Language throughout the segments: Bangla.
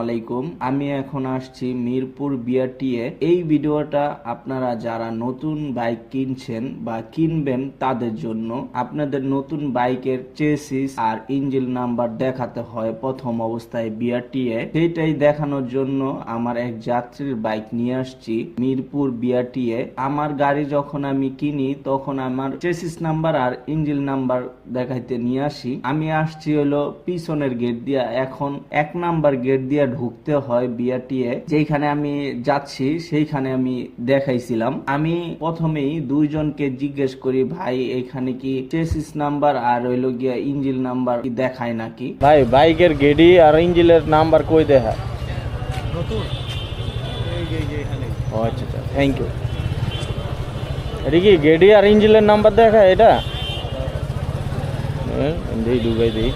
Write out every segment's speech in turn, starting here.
আলাইকুম। আমি এখন আসছি মিরপুর বিআরটিএ। এই ভিডিওটা আপনারা যারা নতুন বাইক কিনছেন বা কিনবেন তাদের জন্য আপনাদের নতুন বাইকের চেসিস আর ইঞ্জিন নাম্বার দেখাতে হয় প্রথম অবস্থায় বিআরটিএ। সেইটাই দেখানোর জন্য আমার এক যাত্রীর বাইক নিয়ে আসছি মিরপুর বিআরটিএ। আমার গাড়ি যখন আমি কিনি, তখন আমার চেসিস নাম্বার আর ইঞ্জিন নাম্বার দেখাইতে নিয়ে আসি। আমি আসছি হলো পিছনের গেট দিয়া। এখন এক নাম্বার গেট দিয়া ঢুকতে হয় বিআরটিএ। যেখানে আমি যাচ্ছি সেইখানে আমি দেখাইছিলাম। আমি প্রথমেই দুইজনকে জিজ্ঞেস করি ভাই এখানে কি চেসিস নাম্বার আর হইল গিয়া ইঞ্জিন নাম্বার কি দেখায় নাকি? ভাই বাইকের গেডি আর ইঞ্জিনের নাম্বার কই দেখা? ও আচ্ছা আচ্ছা থ্যাংক ইউ এটা কি গেডি আর ইঞ্জিনের নাম্বার দেখা এটা? হ্যাঁ, দিই ঢুকাই দিই।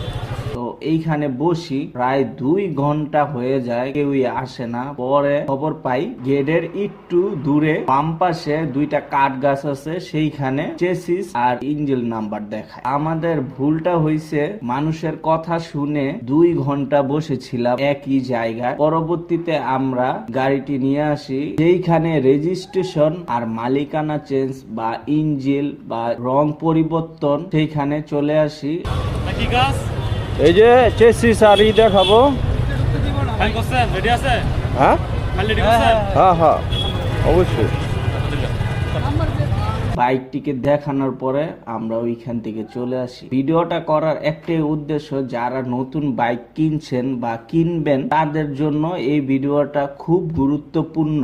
এইখানে বসি, প্রায় দুই ঘণ্টা হয়ে যায়, কেউই আসে না। পরে খবর পাই, গেটের একটু দূরে, বাম পাশে দুইটা কাঠ গাছ আছে, সেইখানে চেসিস আর ইঞ্জিল নাম্বার দেখায়। আমাদের ভুলটা হইছে, মানুষের কথা শুনে দুই ঘণ্টা বসেছিলাম একই জায়গায়। পরবর্তীতে আমরা গাড়িটি নিয়ে আসি সেইখানে রেজিস্ট্রেশন আর মালিকানা চেঞ্জ বা ইঞ্জিল বা রং পরিবর্তন, সেইখানে চলে আসি। এই যে আর ই দেখাবো। ফাইল করছেন রেডি হ্যাঁ? রেডি করছেন হ্যাঁ হ্যাঁ অবশ্যই। বাইকটিকে দেখানোর পরে আমরা ওইখান থেকে চলে আসি। ভিডিওটা করার একটাই উদ্দেশ্য যারা নতুন বাইক কিনছেন বা কিনবেন তাদের জন্য এই ভিডিওটা খুব গুরুত্বপূর্ণ।